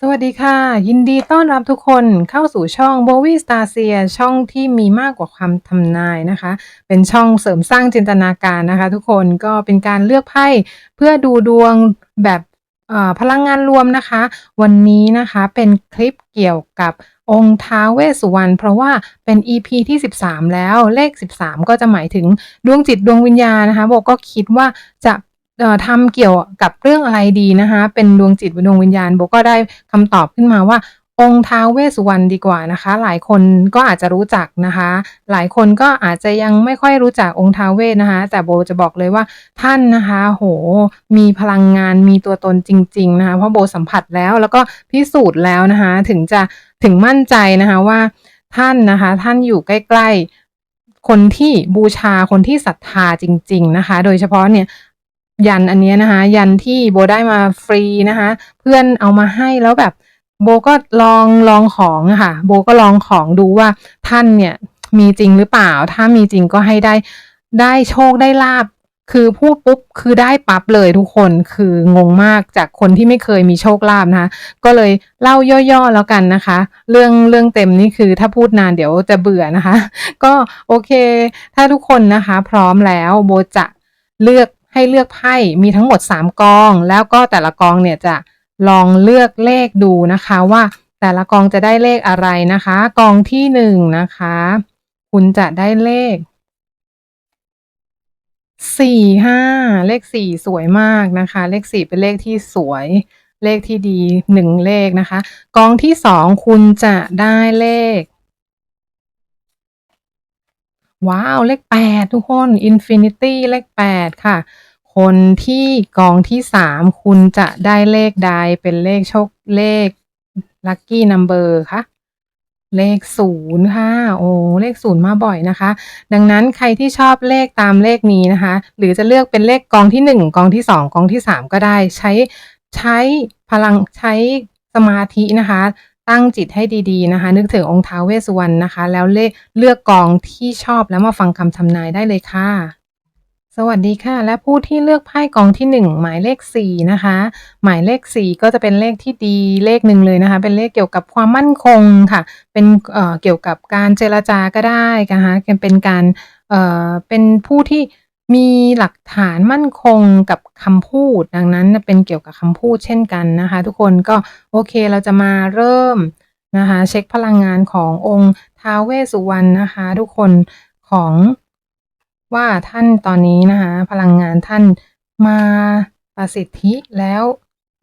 สวัสดีค่ะ ยินดีต้อนรับทุกคนเข้าสู่ช่อง b o w y Star s e a ช่องที่มีมากกว่าความทำนายนะคะ เป็นช่องเสริมสร้างจินตนาการนะคะ ทุกคนก็เป็นการเลือกไพ่เพื่อดูดวงแบบพลังงานรวมนะคะ วันนี้นะคะเป็นคลิปเกี่ยวกับองค์ท้าเวสุวรรณเพราะว่าเป็น EP ที่ 13 แล้วเลข 13 ก็จะหมายถึงดวงจิตดวงวิญญาณนะคะโบก็คิดว่าจะ ทำเกี่ยวกับเรื่องอะไรดีนะคะ เป็นดวงจิตดวงวิญญาณโบก็ได้คำตอบขึ้นมาว่าองค์ท้าวเวสุวรรณดีกว่านะคะ หลายคนก็อาจจะรู้จักนะคะ หลายคนก็อาจจะยังไม่ค่อยรู้จักองค์ท้าวเวสนะคะ แต่โบจะบอกเลยว่าท่านนะคะ โห มีพลังงานมีตัวตนจริง ๆ นะคะ เพราะโบสัมผัสแล้วแล้วก็พิสูจน์แล้วนะคะ ถึงจะถึงมั่นใจนะคะว่าท่านนะคะ ท่านอยู่ใกล้ ๆ คนที่บูชาคนที่ศรัทธาจริง ๆ นะคะ โดยเฉพาะเนี่ย ยันอันเนี้ยนะคะ ยันที่โบได้มาฟรีนะคะ เพื่อนเอามาให้แล้วแบบ โบก็ลองลองของค่ะ โบก็ลองของดูว่าท่านเนี่ยมีจริงหรือเปล่า ถ้ามีจริงก็ให้ได้ได้โชคได้ลาบคือพูดปุ๊บคือได้ปั๊บเลยทุกคนคืองงมากจากคนที่ไม่เคยมีโชคลาภนะคะ ก็เลยเล่าย่อๆแล้วกันนะคะ เรื่องเรื่องเต็มนี่คือถ้าพูดนานเดี๋ยวจะเบื่อนะคะ ก็โอเค ถ้าทุกคนนะคะ พร้อมแล้วโบจะเลือก ให้เลือกไพ่มีทั้งหมด 3 กอง แล้วก็แต่ละกองเนี่ยจะลองเลือกเลขดูนะคะว่าแต่ละกองจะได้เลขอะไรนะคะ กองที่หนึ่งนะคะ คุณจะได้เลขสี่ห้าเลขสี่สวยมากนะคะ เลขสี่เป็นเลขที่สวย เลขที่ดีหนึ่งเลขนะคะ กองที่สองคุณจะได้เลข ว้าว เลขแปดทุกคน Infinity เลขแปดค่ะ คนที่กองที่สามคุณจะได้เลขใดเป็นเลขโชคเลข Lucky Number คะเลขศูนย์ค่ะ โอ้ เลขศูนย์มาบ่อยนะคะ ดังนั้นใครที่ชอบเลขตามเลขนี้นะคะ หรือจะเลือกเป็นเลขกองที่หนึ่งกองที่สองกองที่สามก็ได้ ใช้ใช้พลังใช้สมาธินะคะ ตั้งจิตให้ดีๆนะคะ นึกถึงองค์ท้าเวสุวรรณนะคะ แล้วเลเลือกกองที่ชอบแล้วมาฟังคำทำนายได้เลยค่ะ สวัสดีค่ะ และผู้ที่เลือกไพ่กองที่หนึ่งหมายเลขสี่นะคะ หมายเลขสี่ก็จะเป็นเลขที่ดีเลขหนึ่งเลยนะคะ เป็นเลขเกี่ยวกับความมั่นคงค่ะ เป็นเเกี่ยวกับการเจรจาก็ได้นะคะเป็นการเเป็นผู้ที่ มีหลักฐานมั่นคงกับคำพูด ดังนั้นเป็นเกี่ยวกับคำพูดเช่นกันนะคะ ทุกคนก็โอเคเราจะมาเริ่มนะคะเช็คพลังงานขององค์ท้าวเวสุวรรณนะคะ ทุกคนของว่าท่านตอนนี้นะคะพลังงานท่านมาประสิทธิแล้ว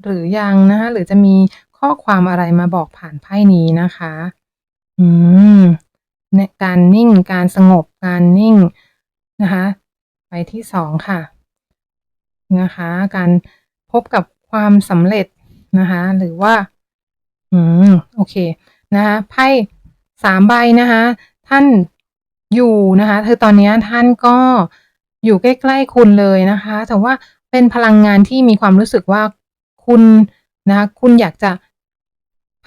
หรือยังนะคะหรือจะมีข้อความอะไรมาบอกผ่านไพ่นี้นะคะ อืมการนิ่งการสงบการนิ่งนะคะ ไปที่สองค่ะนะคะ การพบกับความสำเร็จนะคะ หรือว่า อืม โอเค นะคะไพ่สามใบนะคะ ท่านอยู่นะคะคือตอนนี้ท่านก็อยู่ใกล้ๆคุณเลยนะคะ แต่ว่าเป็นพลังงานที่มีความรู้สึกว่าคุณนะคะคุณอยากจะ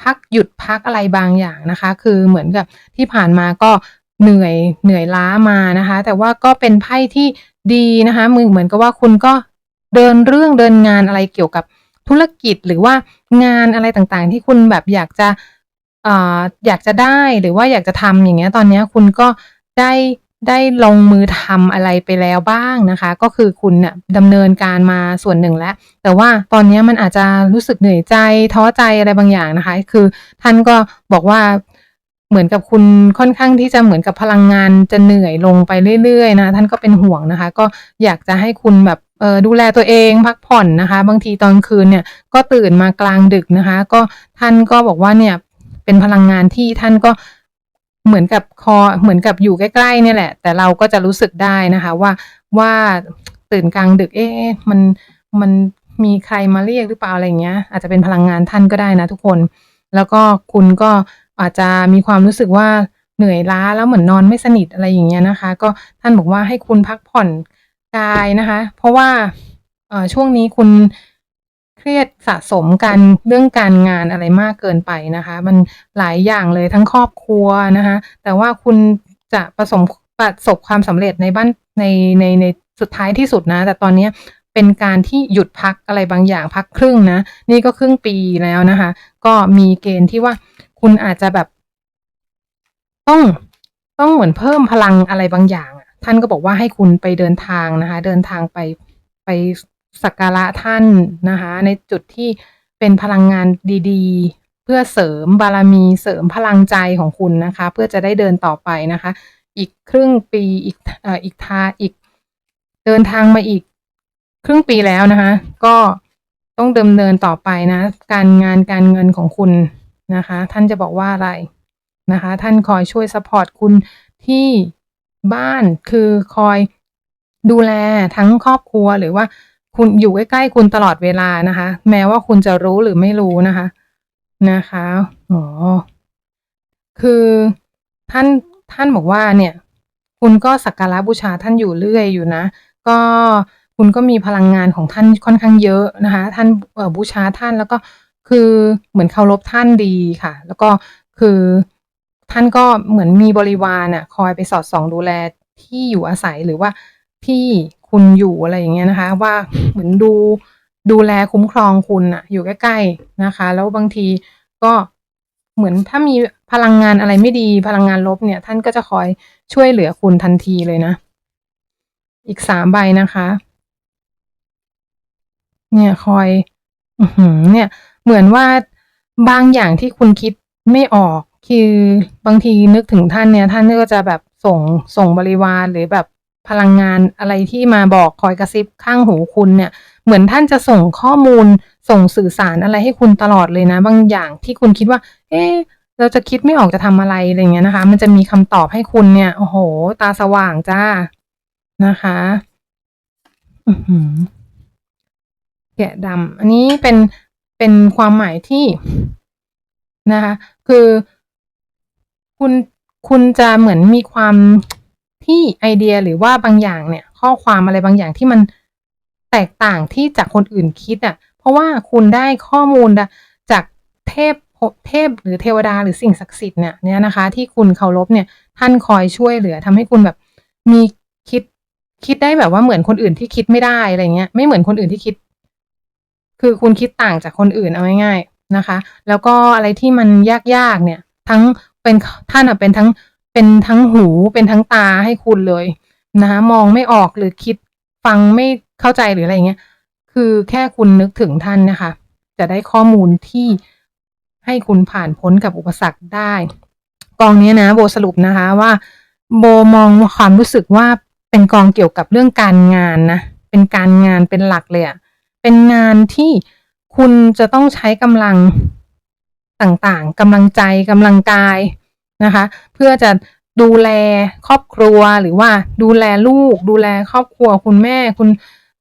พักหยุดพักอะไรบางอย่างนะคะ คือเหมือนกับที่ผ่านมาก็เหนื่อยเหนื่อยล้ามานะคะ แต่ว่าก็เป็นไพ่ที่ ดีนะคะมือเหมือนกับว่าคุณก็เดินเรื่องเดินงานอะไรเกี่ยวกับธุรกิจหรือว่างานอะไรต่างๆ ที่คุณแบบอยากจะอออยากจะได้หรือว่าอยากจะทำอย่างเงี้ยตอนนี้คุณก็ได้ได้ลงมือทำอะไรไปแล้วบ้างนะคะ ก็คือคุณเนี่ยดำเนินการมาส่วนหนึ่งแล้ว แต่ว่าตอนนี้มันอาจจะรู้สึกเหนื่อยใจท้อใจอะไรบางอย่างนะคะ คือท่านก็บอกว่า เหมือนกับคุณค่อนข้างที่จะเหมือนกับพลังงานจะเหนื่อยลงไปเรื่อยๆนะท่านก็เป็นห่วงนะคะ ก็อยากจะให้คุณแบบดูแลตัวเองพักผ่อนนะคะ บางทีตอนคืนเนี่ยก็ตื่นมากลางดึกนะคะ ก็ท่านก็บอกว่าเนี่ยเป็นพลังงานที่ท่านก็เหมือนกับคอเหมือนกับอยู่ใกล้ๆเนี่ยแหละ แต่เราก็จะรู้สึกได้นะคะ ว่าว่าตื่นกลางดึก เอ๊ะมันมันมีใครมาเรียกหรือเปล่าอะไรเงี้ย อาจจะเป็นพลังงานท่านก็ได้นะทุกคน แล้วก็คุณก็ อาจจะมีความรู้สึกว่าเหนื่อยล้าแล้วเหมือนนอนไม่สนิทอะไรอย่างเงี้ยนะคะ ก็ท่านบอกว่าให้คุณพักผ่อนกายนะคะ เพราะว่าช่วงนี้คุณเครียดสะสมการเรื่องการงานอะไรมากเกินไปนะคะ มันหลายอย่างเลยทั้งครอบครัวนะคะ แต่ว่าคุณจะประสบประสบความสำเร็จในบ้านในในในสุดท้ายที่สุดนะ แต่ตอนนี้เป็นการที่หยุดพักอะไรบางอย่างพักครึ่งนะ นี่ก็ครึ่งปีแล้วนะคะ ก็มีเกณฑ์ที่ว่า คุณอาจจะแบบ ต้องต้องเหมือนเพิ่มพลังอะไรบางอย่างท่านก็บอกว่าให้คุณไปเดินทางนะคะ เดินทางไปไปสักการะท่านนะคะ ในจุดที่เป็นพลังงานดีๆ เพื่อเสริมบารมีเสริมพลังใจของคุณนะคะ เพื่อจะได้เดินต่อไปนะคะ อีกครึ่งปีอีกเอ่ออีกทาอีก เดินทางมาอีกครึ่งปีแล้วนะคะ ก็ต้องดำเนินต่อไปนะ การงานการเงินของคุณ นะคะ ท่านจะบอกว่าอะไรนะคะ ท่านคอยช่วยสปอร์ตคุณที่บ้านคือคอยดูแลทั้งครอบครัวหรือว่าคุณอยู่ใกล้ๆคุณตลอดเวลานะคะ แม้ว่าคุณจะรู้หรือไม่รู้นะคะนะคะอ๋อคือท่านท่านบอกว่าเนี่ย คุณก็สักการะบูชาท่านอยู่เรื่อยอยู่นะ ก็คุณก็มีพลังงานของท่านค่อนข้างเยอะนะคะ ท่านบูชาท่านแล้วก็ คือเหมือนเคารพท่านดีค่ะ แล้วก็คือท่านก็เหมือนมีบริวารน่ะ คอยไปสอดส่องดูแลที่อยู่อาศัยหรือว่าที่คุณอยู่อะไรอย่างเงี้ยนะคะ ว่าเหมือนดูดูแลคุ้มครองคุณอะอยู่ใกล้ๆนะคะ แล้วบางทีก็เหมือนถ้ามีพลังงานอะไรไม่ดีพลังงานลบเนี่ย ท่านก็จะคอยช่วยเหลือคุณทันทีเลยนะ อีกสามใบนะคะ เนี่ยคอยอเนี่ย เหมือนว่าบางอย่างที่คุณคิดไม่ออก คือบางทีนึกถึงท่านเนี่ยท่านก็จะแบบส่งส่งบริวารหรือแบบพลังงานอะไรที่มาบอกคอยกระซิบข้างหูคุณเนี่ย เหมือนท่านจะส่งข้อมูลส่งสื่อสารอะไรให้คุณตลอดเลยนะ บางอย่างที่คุณคิดว่า เอ๊ะเราจะคิดไม่ออกจะทำอะไรอะไรเงี้ยนะคะ มันจะมีคำตอบให้คุณเนี่ยโอ้โห ตาสว่างจ้านะคะอือหือแกะดำอันนี้เป็น เป็นความหมายที่นะคะ คือคุณคุณจะเหมือนมีความที่ไอเดียหรือว่าบางอย่างเนี่ย ข้อความอะไรบางอย่างที่มันแตกต่างที่จากคนอื่นคิดอะ่ะ เพราะว่าคุณได้ข้อมูลจากเทพเทพหรือเทวดาหรือสิ่งศักดิ์สิทธิ์เนี่ยเนี่ยนะคะ ที่คุณเคารพเนี่ย ท่านคอยช่วยเหลือทำให้คุณแบบมีคิดคิดได้แบบว่าเหมือนคนอื่นที่คิดไม่ได้อะไรเงี้ยไม่เหมือนคนอื่นที่คิด คือคุณคิดต่างจากคนอื่นเอาง่ายๆนะคะ แล้วก็อะไรที่มันยากๆเนี่ย ทั้งเป็นท่านเป็นทั้งเป็นทั้งหูเป็นทั้งตาให้คุณเลยนะคะมองไม่ออกหรือคิดฟังไม่เข้าใจหรืออะไรเงี้ยคือแค่คุณนึกถึงท่านนะคะ จะได้ข้อมูลที่ให้คุณผ่านพ้นกับอุปสรรคได้ กองนี้นะโบสรุปนะคะว่า โบมองความรู้สึกว่าเป็นกองเกี่ยวกับเรื่องการงานนะเป็นการงานเป็นหลักเลยอะ เป็นงานที่คุณจะต้องใช้กำลังต่างๆกำลังใจกำลังกายนะคะ เพื่อจะดูแลครอบครัวหรือว่าดูแลลูก ดูแลครอบครัวคุณแม่คุณ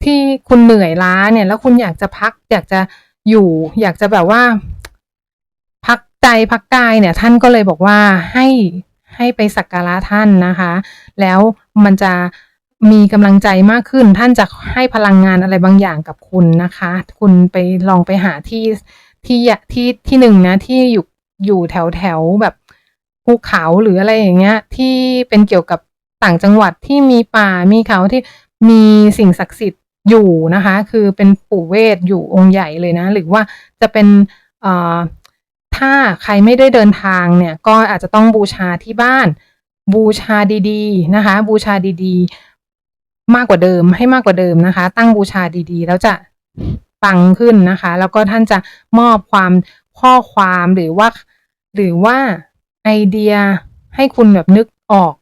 ที่คุณเหนื่อยล้าเนี่ย แล้วคุณอยากจะพัก อยากจะอยู่ อยากจะแบบว่า พักใจพักกายเนี่ย ท่านก็เลยบอกว่าให้ให้ไปสักการะท่านนะคะ แล้วมันจะ มีกำลังใจมากขึ้น ท่านจะให้พลังงานอะไรบางอย่างกับคุณนะคะ คุณไปลองไปหาที่ที่ที่ที่หนึ่งนะ ที่อยู่อยู่แถวแถวแบบภูเขาหรืออะไรอย่างเงี้ย ที่เป็นเกี่ยวกับต่างจังหวัดที่มีป่ามีเขาที่มีสิ่งศักดิ์สิทธิ์อยู่นะคะ คือเป็นปู่เวทอยู่องค์ใหญ่เลยนะ หรือว่าจะเป็นเอ่อถ้าใครไม่ได้เดินทางเนี่ย ก็อาจจะต้องบูชาที่บ้าน บูชาดีๆนะคะ บูชาดีๆ มากกว่าเดิมให้มากกว่าเดิมนะคะ ตั้งบูชาดีๆ แล้วจะปังขึ้นนะคะ แล้วก็ท่านจะมอบความข้อความหรือว่า หรือว่าไอเดียให้คุณแบบนึกออก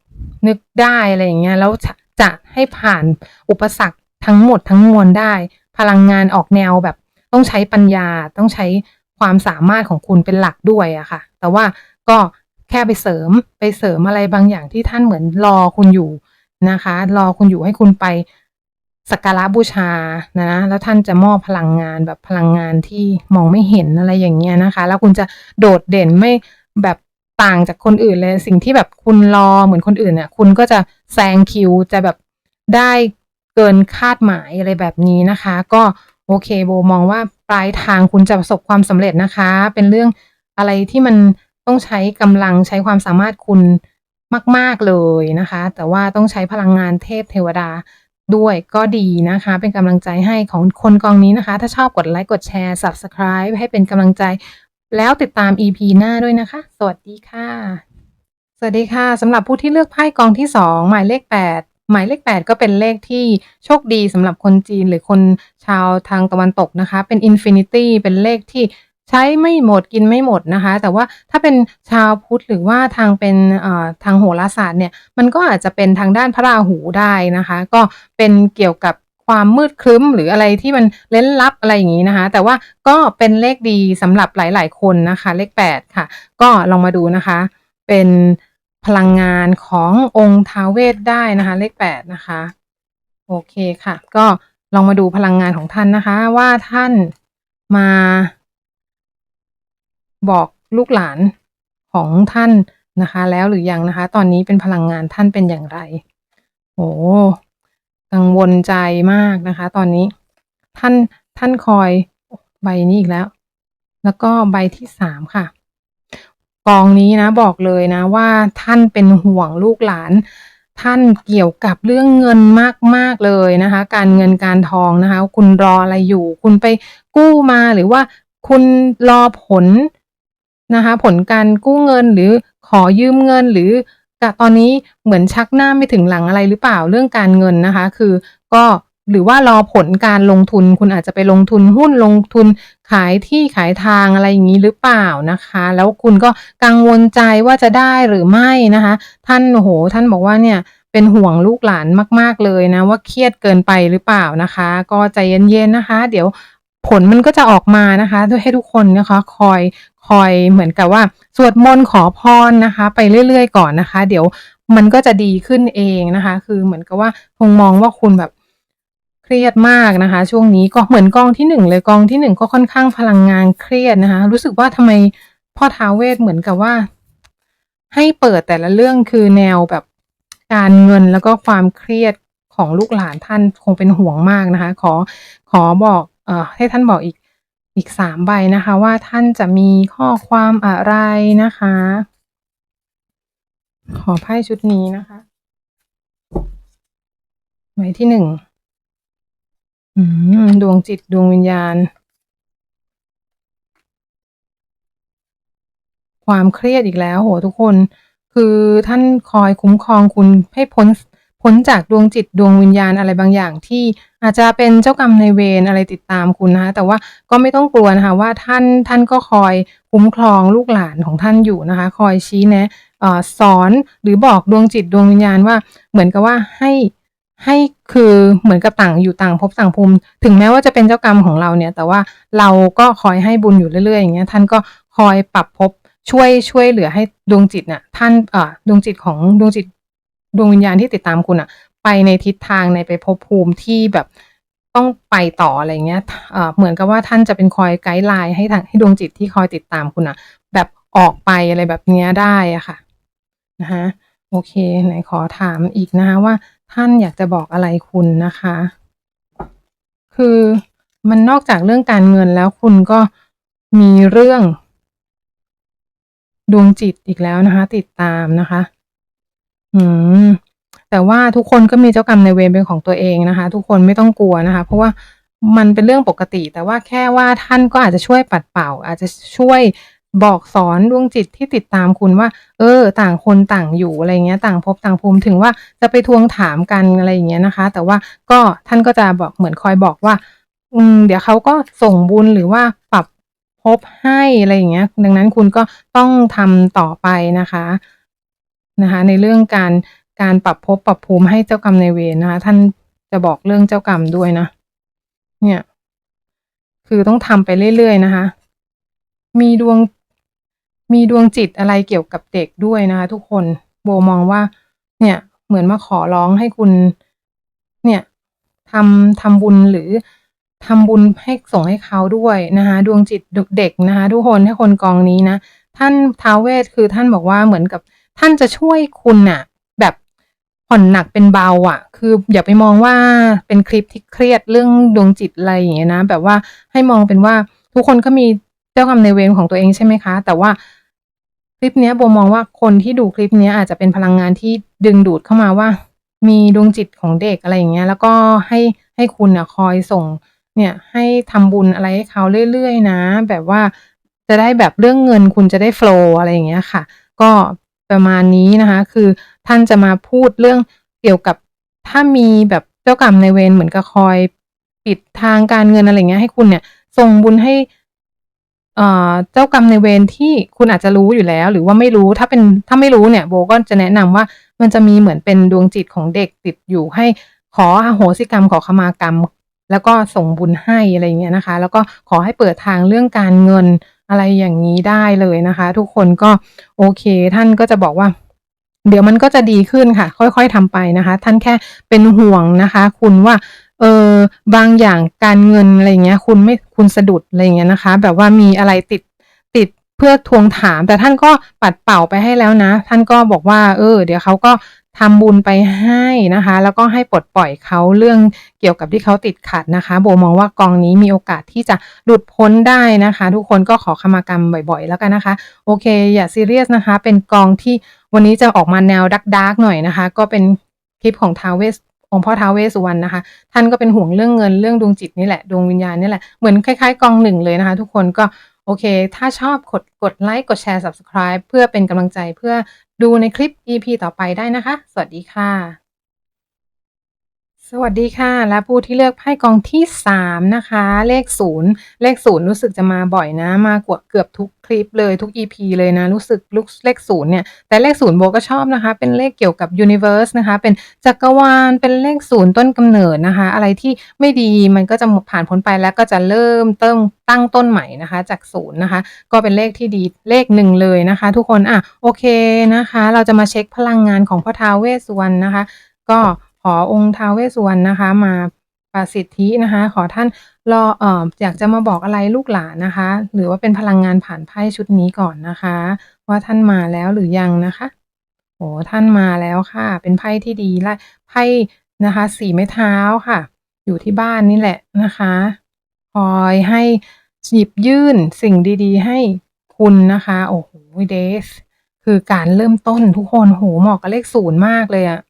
นึกได้อะไรอย่างเงี้ยแล้วจะให้ผ่านอุปสรรคทั้งหมดทั้งมวลได้ พลังงานออกแนวแบบต้องใช้ปัญญาต้องใช้ความสามารถของคุณเป็นหลักด้วยอะค่ะ แต่ว่าก็แค่ไปเสริมไปเสริมอะไรบางอย่างที่ท่านเหมือนรอคุณอยู่ นะคะ รอคุณอยู่ให้คุณไปสักการะบูชานะ แล้วท่านจะมอบพลังงานแบบพลังงานที่มองไม่เห็นอะไรอย่างเงี้ยนะคะ แล้วคุณจะโดดเด่นไม่แบบต่างจากคนอื่นเลย สิ่งที่แบบคุณรอเหมือนคนอื่นเนี่ยคุณก็จะแซงคิวจะแบบได้เกินคาดหมายอะไรแบบนี้นะคะ ก็โอเคโบมองว่าปลายทางคุณจะประสบความสำเร็จนะคะ เป็นเรื่องอะไรที่มันต้องใช้กำลังใช้ความสามารถคุณ มาก ๆ เลยนะคะ แต่ว่าต้องใช้พลังงานเทพเทวดาด้วยก็ดีนะคะ เป็นกำลังใจให้ของคนกองนี้นะคะ ถ้าชอบกดไลค์ กดแชร์ Subscribe ให้เป็นกำลังใจ แล้วติดตาม EP หน้าด้วยนะคะ สวัสดีค่ะ สวัสดีค่ะสำหรับผู้ที่เลือกไพ่กองที่ 2 หมายเลข 8หมายเลข 8 ก็เป็นเลขที่โชคดีสำหรับคนจีนหรือคนชาวทางตะวันตกนะคะ เป็น Infinity เป็นเลขที่ ใช้ไม่หมดกินไม่หมดนะคะ แต่ว่าถ้าเป็นชาวพุทธหรือว่าทางเป็นทางโหราศาสตร์เนี่ยมันก็อาจจะเป็นทางด้านพระราหูได้นะคะ ก็เป็นเกี่ยวกับความมืดครึ้มหรืออะไรที่มันเล้นลับอะไรอย่างนี้นะคะ แต่ว่าก็เป็นเลขดีสำหรับหลาย ๆ คนนะคะ เลข 8 ค่ะ ก็ลองมาดูนะคะ เป็นพลังงานขององค์ท้าเวทได้นะคะ เลข 8 นะคะ โอเคค่ะ ก็ลองมาดูพลังงานของท่านนะคะ ว่าท่านมา บอกลูกหลานของท่านนะคะ แล้วหรือยังนะคะ ตอนนี้เป็นพลังงานท่านเป็นอย่างไรโอ้กังวลใจมากนะคะ ตอนนี้ท่านท่านคอยใบนี้อีกแล้ว แล้วก็ใบที่สามค่ะ กองนี้นะบอกเลยนะว่าท่านเป็นห่วงลูกหลาน ท่านเกี่ยวกับเรื่องเงินมากๆเลยนะคะ การเงินการทองนะคะ คุณรออะไรอยู่ คุณไปกู้มาหรือว่าคุณรอผล นะคะผลการกู้เงินหรือขอยืมเงินหรือกะตอนนี้เหมือนชักหน้าไม่ถึงหลังอะไรหรือเปล่าเรื่องการเงินนะคะ คือก็หรือว่ารอผลการลงทุนคุณอาจจะไปลงทุนหุ้นลงทุนขายที่ขายทางอะไรอย่างนี้หรือเปล่านะคะ แล้วคุณก็กังวลใจว่าจะได้หรือไม่นะคะ ท่านโอ้โหท่านบอกว่าเนี่ยเป็นห่วงลูกหลานมาก ๆ เลยนะ ว่าเครียดเกินไปหรือเปล่านะคะ ก็ใจเย็นๆนะคะ เดี๋ยว ผลมันก็จะออกมานะคะด้วยให้ทุกคนนะคะคอยคอยเหมือนกับว่าสวดมนต์ขอพรนะคะ ไปเรื่อย ๆ ก่อนนะคะ เดี๋ยวมันก็จะดีขึ้นเองนะคะ คือเหมือนกับว่าคงมองว่าคุณแบบเครียดมากนะคะ ช่วงนี้ก็เหมือนกองที่หนึ่งเลยกองที่หนึ่งก็ค่อนข้างพลังงานเครียดนะคะ รู้สึกว่าทำไมพ่อท้าวเวทเหมือนกับว่า ให้เปิดแต่ละเรื่องคือแนวแบบการเงินแล้วก็ความเครียดของลูกหลานท่านคงเป็นห่วงมากนะคะ ขอขอบอก ให้ท่านบอกอีกอีกสามใบนะคะ ว่าท่านจะมีข้อความอะไรนะคะ ขอไพ่ชุดนี้นะคะใบที่หนึ่งดวงจิตดวงวิญญาณ ความเครียดอีกแล้วโหทุกคน คือท่านคอยคุ้มครองคุณให้พ้น พ้นจากดวงจิตดวงวิญญาณอะไรบางอย่างที่อาจจะเป็นเจ้ากรรมในเวรอะไรติดตามคุณนะคะแต่ว่าก็ไม่ต้องกลัวนะคะว่าท่านท่านก็คอยคุ้มครองลูกหลานของท่านอยู่นะคะ คอยชี้แนะอสอนหรือบอกดวงจิตดวงวิญญาณว่าเหมือนกับว่าให้ให้คือเหมือนกับต่างอยู่ต่างภพต่างภูมิ ถึงแม้ว่าจะเป็นเจ้ากรรมของเราเนี่ย แต่ว่าเราก็คอยให้บุญอยู่เรื่อยๆอย่างเงี้ยท่านก็คอยปรับภพช่วยช่วยเหลือให้ดวงจิตน่ะท่านเอ่อดวงจิตของดวงจิต ดวงวิญญาณที่ติดตามคุณอะไปในทิศทางในไปภพภูมิที่แบบต้องไปต่ออะไรเงี้ยเอ่อเหมือนกับว่าท่านจะเป็นคอยไกด์ไลน์ให้ทางให้ดวงจิตที่คอยติดตามคุณอะแบบออกไปอะไรแบบเนี้ยได้อะค่ะนะคะโอเคไหนขอถามอีกนะคะว่าท่านอยากจะบอกอะไรคุณนะคะ คือมันนอกจากเรื่องการเงินแล้วคุณก็มีเรื่อง ดวงจิตอีกแล้วนะคะ ติดตามนะคะ อืม แต่ว่าทุกคนก็มีเจ้ากรรมในายเวรเป็นของตัวเองนะคะ ทุกคนไม่ต้องกลัวนะคะ เพราะว่ามันเป็นเรื่องปกติ แต่ว่าแค่ว่าท่านก็อาจจะช่วยปัดเป่า อาจจะช่วยบอกสอนดวงจิตที่ติดตามคุณว่า เออ ต่างคนต่างอยู่อะไรเงี้ย ต่างภพต่างภูมิถึงว่าจะไปทวงถามกันอะไรอย่างเงี้ยนะคะ แต่ว่าก็ท่านก็จะบอกเหมือนคอยบอกว่า อืม เดี๋ยวเขาก็ส่งบุญหรือว่าปรับภพให้อะไรอย่างเงี้ย ดังนั้นคุณก็ต้องทำต่อไปนะคะ นะคะในเรื่องการการปรับภพปรับภูมิให้เจ้ากรรมในเวรนะคะท่านจะบอกเรื่องเจ้ากรรมด้วยนะ เนี่ย คือต้องทำไปเรื่อยๆนะคะ มีดวงมีดวงจิตอะไรเกี่ยวกับเด็กด้วยนะคะทุกคนโบมองว่า เนี่ย เหมือนมาขอร้องให้คุณ เนี่ยทำทำบุญหรือทำบุญให้ส่งให้เขาด้วยนะคะดวงจิตเด็กนะคะทุกคนให้คนกองนี้นะท่านท้าวเวทคือท่านบอกว่าเหมือนกับ ท่านจะช่วยคุณน่ะ แบบผ่อนหนักเป็นเบาอะ คืออย่าไปมองว่าเป็นคลิปที่เครียดเรื่องดวงจิตอะไรอย่างเงี้ยนะ แบบว่าให้มองเป็นว่าทุกคนก็มีเจ้ากรรมในเวรของตัวเองใช่ไหมคะ แต่ว่าคลิปเนี้ยโบมองว่าคนที่ดูคลิปเนี้ยอาจจะเป็นพลังงานที่ดึงดูดเข้ามาว่า มีดวงจิตของเด็กอะไรอย่างเงี้ย แล้วก็ให้ให้คุณน่ะคอยส่ง เนี่ยให้ทำบุญอะไรให้เขาเรื่อยๆนะ แบบว่าจะได้แบบเรื่องเงินคุณจะได้โฟลว์อะไรอย่างเงี้ยค่ะ ก็ ประมาณนี้นะคะ คือท่านจะมาพูดเรื่องเกี่ยวกับถ้ามีแบบเจ้ากรรมในเวรเหมือนกับคอยปิดทางการเงินอะไรเงี้ยให้คุณเนี่ยส่งบุญให้เอ่อเจ้ากรรมในเวรที่คุณอาจจะรู้อยู่แล้ว หรือว่าไม่รู้ถ้าเป็นถ้าไม่รู้เนี่ยโบก็จะแนะนำว่ามันจะมีเหมือนเป็นดวงจิตของเด็กติดอยู่ให้ขออโหสิกรรมขอขมากรรม แล้วก็ส่งบุญให้อะไรเงี้ยนะคะ แล้วก็ขอให้เปิดทางเรื่องการเงิน อะไรอย่างงี้ได้เลยนะคะ ทุกคนก็โอเค ท่านก็จะบอกว่า เดี๋ยวมันก็จะดีขึ้นค่ะ ค่อยๆทำไปนะคะ ท่านแค่เป็นห่วงนะคะ คุณว่าเออบางอย่างการเงินอะไรเงี้ย คุณไม่คุณสะดุดอะไรเงี้ยนะคะ แบบว่ามีอะไรติดติดเพื่อทวงถาม แต่ท่านก็ปัดเป่าไปให้แล้วนะ ท่านก็บอกว่า เออ เดี๋ยวเขาก็ ทำบุญไปให้นะคะ แล้วก็ให้ปลดปล่อยเขาเรื่องเกี่ยวกับที่เขาติดขัดนะคะ โบมองว่ากองนี้มีโอกาสที่จะหลุดพ้นได้นะคะ ทุกคนก็ขอขมากรรมบ่อยๆ แล้วกันนะคะ โอเค อย่าซีเรียสนะคะ เป็นกองที่วันนี้จะออกมาแนวดาร์กๆหน่อยนะคะ ก็เป็นคลิปของทาวเวสองค์พ่อท้าวเวสสุวรรณนะคะ ท่านก็เป็นห่วงเรื่องเงินเรื่องดวงจิตนี่แหละดวงวิญญาณนี่แหละเหมือนคล้ายๆ กอง1เลยนะคะ ทุกคนก็ โอเค ถ้าชอบกดกดไลค์ กดแชร์ Subscribe เพื่อเป็นกำลังใจเพื่อดูในคลิป EP ต่อไปได้นะคะ สวัสดีค่ะ สวัสดีค่ะ และผู้ที่เลือกไพ่กองที่3นะคะ เลข 0 เลข 0 รู้สึกจะมาบ่อยนะ มากว่าเกือบทุกคลิปเลยทุก EP เลยนะ รู้สึกลุกเลข 0 เนี่ย แต่เลข 0 โบก็ชอบนะคะ เป็นเลขเกี่ยวกับ Universe นะคะ เป็นจักรวาลเป็นเลข 0 ต้นกำเนิดนะคะ อะไรที่ไม่ดีมันก็จะหมดผ่านพ้นไปแล้วก็จะเริ่มเติมตั้งต้นใหม่นะคะ จาก 0 นะคะ ก็เป็นเลขที่ดีเลข1เลยนะคะ ทุกคนอะโอเคนะคะ เราจะมาเช็คพลังงานของพ่อท้าเวสสุวรรณนะคะ ก็ ขอองค์ท้าวเวสสุวรรณนะคะ มาประสิทธินะคะ ขอท่านรอเอ่ออยากจะมาบอกอะไรลูกหลานนะคะ หรือว่าเป็นพลังงานผ่านไพ่ชุดนี้ก่อนนะคะ ว่าท่านมาแล้วหรือยังนะคะโอ้ท่านมาแล้วค่ะ เป็นไพ่ที่ดีและไพ่นะคะ4ไม้เท้าค่ะ อยู่ที่บ้านนี่แหละนะคะคอยให้หยิบยื่นสิ่งดีๆ ให้คุณนะคะ โอ้โฮ Death คือการเริ่มต้นทุกคนโอ้เหมาะกับเลข0มากเลยอะ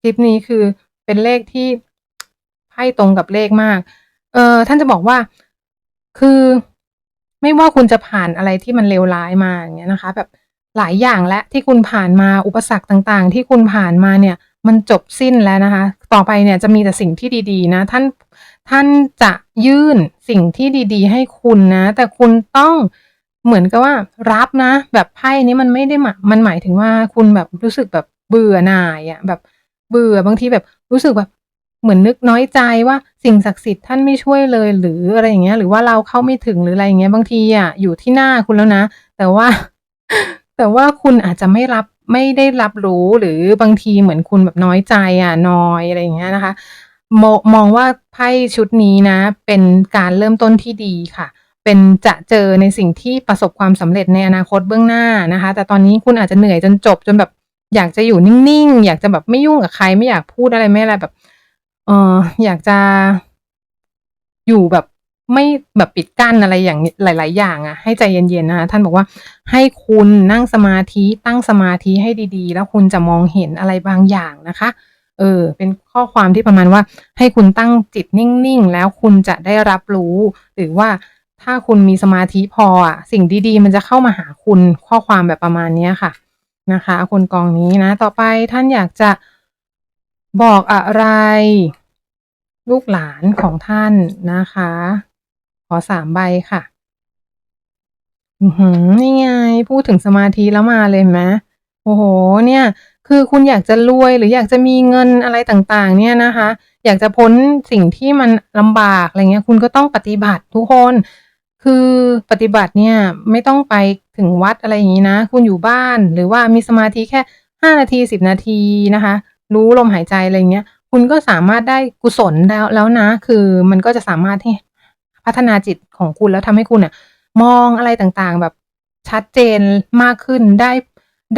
คลิปนี้คือเป็นเลขที่ไพ่ตรงกับเลขมาก เอ่อท่านจะบอกว่าคือไม่ว่าคุณจะผ่านอะไรที่มันเลวร้ายมาอย่างเงี้ยนะคะ แบบหลายอย่างแล้วที่คุณผ่านมาอุปสรรคต่างๆ ที่คุณผ่านมาเนี่ย มันจบสิ้นแล้วนะคะ ต่อไปเนี่ยจะมีแต่สิ่งที่ดีๆ นะ ท่านท่านจะยื่นสิ่งที่ดีๆ ให้คุณนะ แต่คุณต้องเหมือนกับว่ารับนะ แบบไพ่นี้มันไม่ได้หมายมันหมายถึงว่าคุณแบบรู้สึกแบบเบื่อหน่ายอะแบบ เบื่อบางทีแบบรู้สึกแบบเหมือนนึกน้อยใจว่าสิ่งศักดิ์สิทธิ์ท่านไม่ช่วยเลย หรืออะไรอย่างเงี้ย หรือว่าเราเข้าไม่ถึงหรืออะไรอย่างเงี้ยบางทีอะอยู่ที่หน้าคุณแล้วนะ แต่ว่า แต่ว่าคุณอาจจะไม่รับไม่ได้รับรู้หรือบางทีเหมือนคุณแบบน้อยใจอะนอยอะไรอย่างเงี้ยนะคะมมองว่าไพ่ชุดนี้นะ เป็นการเริ่มต้นที่ดีค่ะ เป็นจะเจอในสิ่งที่ประสบความสำเร็จในอนาคตเบื้องหน้านะคะ แต่ตอนนี้คุณอาจจะเหนื่อยจนจบจนแบบ อยากจะอยู่นิ่งๆ อยากจะแบบไม่ยุ่งกับใคร ไม่อยากพูดอะไรไม่อะไรแบบ เอออยากจะอยู่แบบไม่แบบปิดกั้นอะไรอย่างหลาย ๆ อย่างอะให้ใจเย็นๆนะคะท่านบอกว่า ให้คุณนั่งสมาธิตั้งสมาธิให้ดีๆ แล้วคุณจะมองเห็นอะไรบางอย่างนะคะ เออ เป็นข้อความที่ประมาณว่า ให้คุณตั้งจิตนิ่งๆ แล้วคุณจะได้รับรู้ หรือว่าถ้าคุณมีสมาธิพออะสิ่งดีๆ มันจะเข้ามาหาคุณข้อความแบบประมาณนี้ค่ะ นะคะ คนกองนี้นะ ต่อไปท่านอยากจะบอกอะไร ลูกหลานของท่านนะคะ ขอ3ใบค่ะอื้อนี่ไง พูดถึงสมาธิแล้วมาเลยนไหมโอ้โฮเนี่ย คือคุณอยากจะรวยหรืออยากจะมีเงินอะไรต่างๆ เนี่ยนะคะ อยากจะพ้นสิ่งที่มันลำบากอะไรเงี้ย คุณก็ต้องปฏิบัติทุกคน คือปฏิบัติเนี่ยไม่ต้องไปถึงวัดอะไรอย่างงี้นะ คุณอยู่บ้านหรือว่ามีสมาธิแค่5นาที10นาทีนะคะ รู้ลมหายใจอะไรเงี้ย คุณก็สามารถได้กุศลแล้วแล้วนะ คือมันก็จะสามารถที่พัฒนาจิตของคุณแล้วทำให้คุณน่ะมองอะไรต่างๆแบบชัดเจนมากขึ้นได้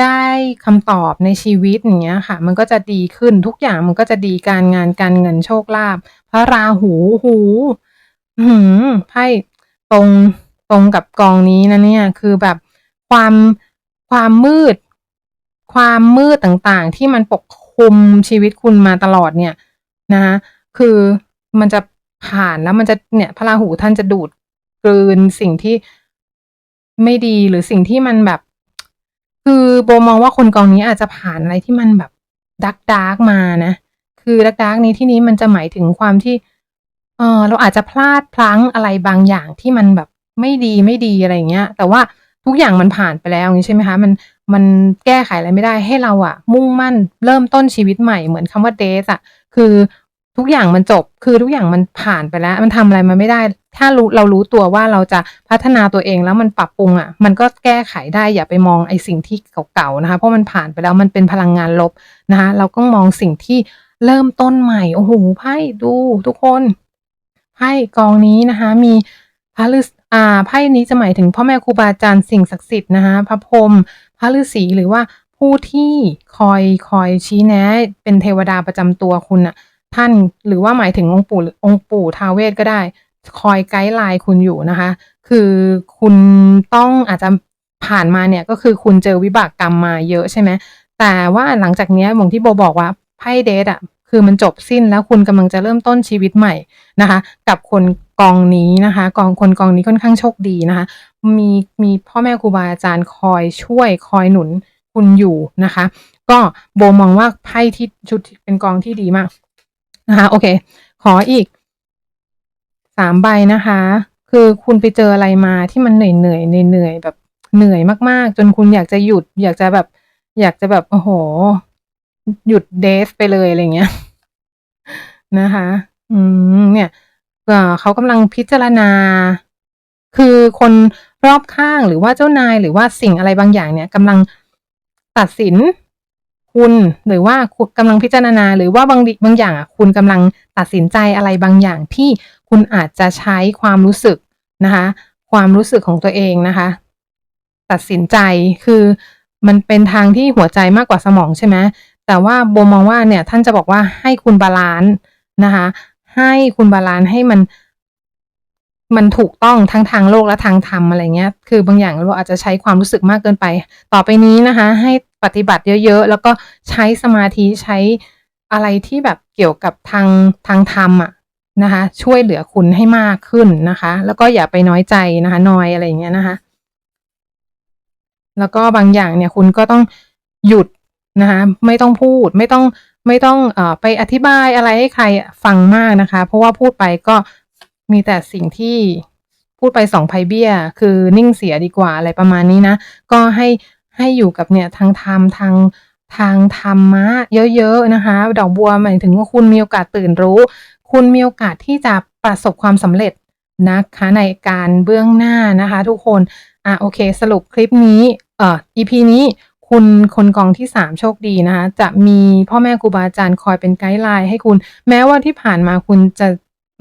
ได้คำตอบในชีวิตอย่างเงี้ยค่ะ มันก็จะดีขึ้นทุกอย่างมันก็จะดีการงานการเงินโชคลาภพระราหูโอ้โฮอื้อฮือไพ่ ตรงตรงกับกองนี้นะเนี่ย คือแบบความความมืด ความมืดต่างๆ ที่มันปกคคุมชีวิตคุณมาตลอดเนี่ยนะคะคือมันจะผ่านแล้วมันจะเนี่ยพระราหูท่านจะดูดกลืนสิ่งที่ไม่ดีหรือสิ่งที่มันแบบ คือโบมองว่าคนกองนี้อาจจะผ่านอะไรที่มันแบบดักดาร์กมานะ คือดักดาร์กนี้ที่นี้มันจะหมายถึงความที่ เออ เราอาจจะพลาดพลั้งอะไรบางอย่างที่มันแบบไม่ดีไม่ดีอะไรอย่างเงี้ย แต่ว่าทุกอย่างมันผ่านไปแล้วอย่างนี้ใช่ไหมคะ มันมันแก้ไขอะไรไม่ได้ให้เราอะมุ่งมั่นเริ่มต้นชีวิตใหม่เหมือนคำว่าเดทอะคือทุกอย่างมันจบคือทุกอย่างมันผ่านไปแล้ว มันทำอะไรมาไม่ได้ ถ้ารู้เรารู้ตัวว่าเราจะพัฒนาตัวเองแล้วมันปรับปรุงอะมันก็แก้ไขได้อย่าไปมองไอ้สิ่งที่เก่าๆนะคะ เพราะมันผ่านไปแล้วมันเป็นพลังงานลบนะคะ เราก็มองสิ่งที่เริ่มต้นใหม่โอ้โหไพ่ดูทุกคน ไพ่กองนี้นะคะ มีพระฤาษีอ่าไพ่นี้จะหมายถึงพ่อแม่ครูบาอาจารย์สิ่งศักดิ์สิทธิ์นะคะพระพรหมพระฤาษีหรือว่าผู้ที่คอยคอยชี้แนะ เป็นเทวดาประจำตัวคุณน่ะ ท่านหรือว่าหมายถึงองค์ปู่องค์ปู่ท้าวเวสก็ได้ คอยไกด์ไลน์คุณอยู่นะคะ คือคุณต้องอาจจะผ่านมาเนี่ยก็คือคุณเจอวิบากกรรมมาเยอะใช่ไหมแต่ว่าหลังจากเนี้ยหมือนที่โบบอกว่าไพ่เดทอะ คือมันจบสิ้นแล้วคุณกำลังจะเริ่มต้นชีวิตใหม่นะคะ กับคนกองนี้นะคะกองคนกองนี้ค่อนข้างโชคดีนะคะ มีมีพ่อแม่ครูบาอาจารย์คอยช่วยคอยหนุนคุณอยู่นะคะ ก็โบมองว่าไพ่ที่ชุดเป็นกองที่ดีมากนะคะโอเค ขออีกสามใบนะคะ คือคุณไปเจออะไรมาที่มันเหนื่อยเหนื่อยเหนื่อยแบบเหนื่อยมากๆ จนคุณอยากจะหยุด อยากจะแบบ อยากจะแบบโอ้โห หยุดเดฟไปเลยอะไรเงี้ยนะคะ อืม เนี่ยเขากำลังพิจารณา คือคนรอบข้างหรือว่าเจ้านายหรือว่าสิ่งอะไรบางอย่างเนี่ยกำลังตัดสินคุณหรือว่าคุณกำลังพิจารณา หรือว่าบางบางอย่างอะคุณกำลังตัดสินใจอะไรบางอย่างที่คุณอาจจะใช้ความรู้สึกนะคะ ความรู้สึกของตัวเองนะคะ ตัดสินใจคือมันเป็นทางที่หัวใจมากกว่าสมองใช่ไหม แต่ว่าโบมองว่าเนี่ยท่านจะบอกว่าให้คุณบาลานซ์นะคะ ให้คุณบาลานซ์ให้มัน มันถูกต้องทั้งทางโลกและทางธรรมอะไรเงี้ย คือบางอย่างเราอาจจะใช้ความรู้สึกมากเกินไป ต่อไปนี้นะคะ ให้ปฏิบัติเยอะๆ แล้วก็ใช้สมาธิใช้อะไรที่แบบเกี่ยวกับทางทางธรรมอะนะคะ ช่วยเหลือคุณให้มากขึ้นนะคะ แล้วก็อย่าไปน้อยใจนะคะน้อยอะไรอย่างเงี้ยนะคะ แล้วก็บางอย่างเนี่ยคุณก็ต้องหยุด นะคะไม่ต้องพูดไม่ต้องไม่ต้องอไปอธิบายอะไรให้ใครฟังมากนะคะ เพราะว่าพูดไปก็มีแต่สิ่งที่พูดไปสองไพเบี้ย คือนิ่งเสียดีกว่าอะไรประมาณนี้นะ ก็ให้ให้อยู่กับเนี่ยทางธรรมทางทางธรรมะเยอะๆนะคะ ดอกบัวหมายถึงว่าคุณมีโอกาสตื่นรู้ คุณมีโอกาสที่จะประสบความสำเร็จนะคะในการเบื้องหน้านะคะ ทุกคนอะโอเค สรุปคลิปนี้เอ่อ EP นี้ คุณคนกองที่สามโชคดีนะคะจะมีพ่อแม่ครูบาอาจารย์คอยเป็นไกด์ไลน์ให้คุณ แม้ว่าที่ผ่านมาคุณจะ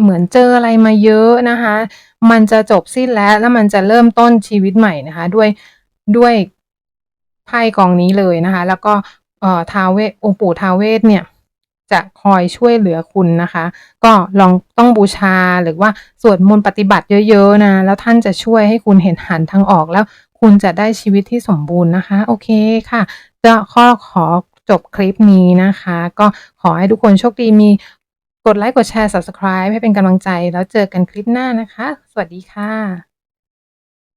เหมือนเจออะไรมาเยอะนะคะ มันจะจบสิ้นแล้วแล้วมันจะเริ่มต้นชีวิตใหม่นะคะ ด้วยด้วยไพ่กองนี้เลยนะคะ แล้วก็เอ่อทาวเวสองค์ปู่ทาวเวสเนี่ยจะคอยช่วยเหลือคุณนะคะ ก็ลองต้องบูชาหรือว่าสวดมนต์ปฏิบัติเยอะ ๆ นะ แล้วท่านจะช่วยให้คุณเห็นหันทางออกแล้ว คุณจะได้ชีวิตที่สมบูรณ์นะคะ โอเคค่ะจะข้อขอจบคลิปนี้นะคะ ก็ขอให้ทุกคนโชคดีมีกดไลค์กดแชร์ subscribe ให้เป็นกำลังใจ แล้วเจอกันคลิปหน้านะคะ สวัสดีค่ะ